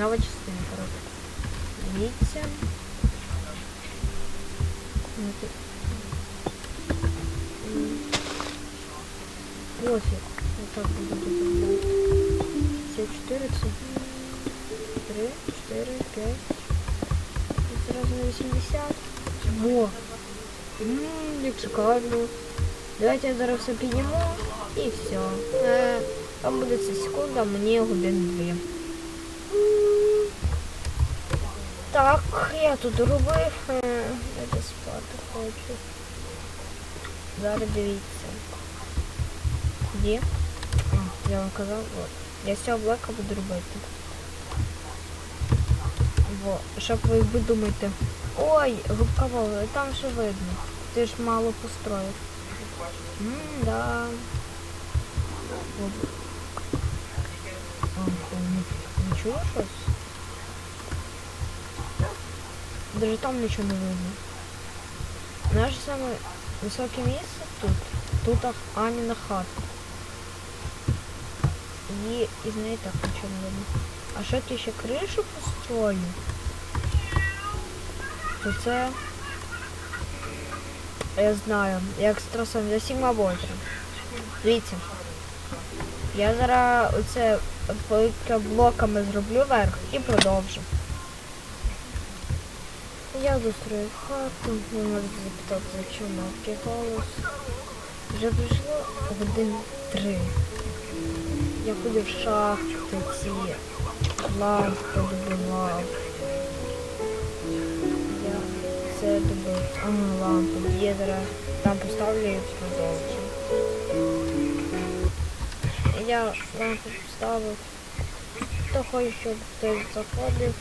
Нова частина, коротше. Дивіться. Вот так буду добавлять. Все 4, це 3, 4, 5. І Сразу на 80. Во! Ммм, як. Давайте я зараз все підніму і все. Е, там буде це секунда, мені годин дві. Так, я тут робив. е, Я спати хочу. Зараз дивіться. Де? Я вам казав, от. Я з цього блока буду робити. Во, щоб ви ви думаєте. Ой, губкаво, там ще видно. Ти ж мало построїв. М, да. Чула щось? Даже там нічого не видно. Наше саме високе місце тут. Тут Аніна хата. І із неї так нічого не видно. А що ти ще кришу построю? То це... Я знаю, я екстрасом я Сігма Вольтра. Дивіться. Я зараз оце блоками зроблю вверх і продовжу. Я дострою хату, ви можете запитати, чому такий голос. Вже пройшло годин три. Я ходив в шахти ці лампи добивав. Я це добив. А, лампи. Я зараз там поставлю і продовжу. Я лампу поставив. Хто хоче, щоб хтось заходив.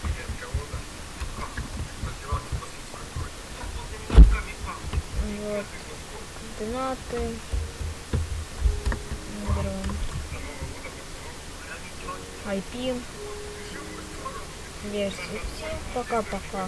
Донаты. Дрон. IP. Версии. Всем пока-пока.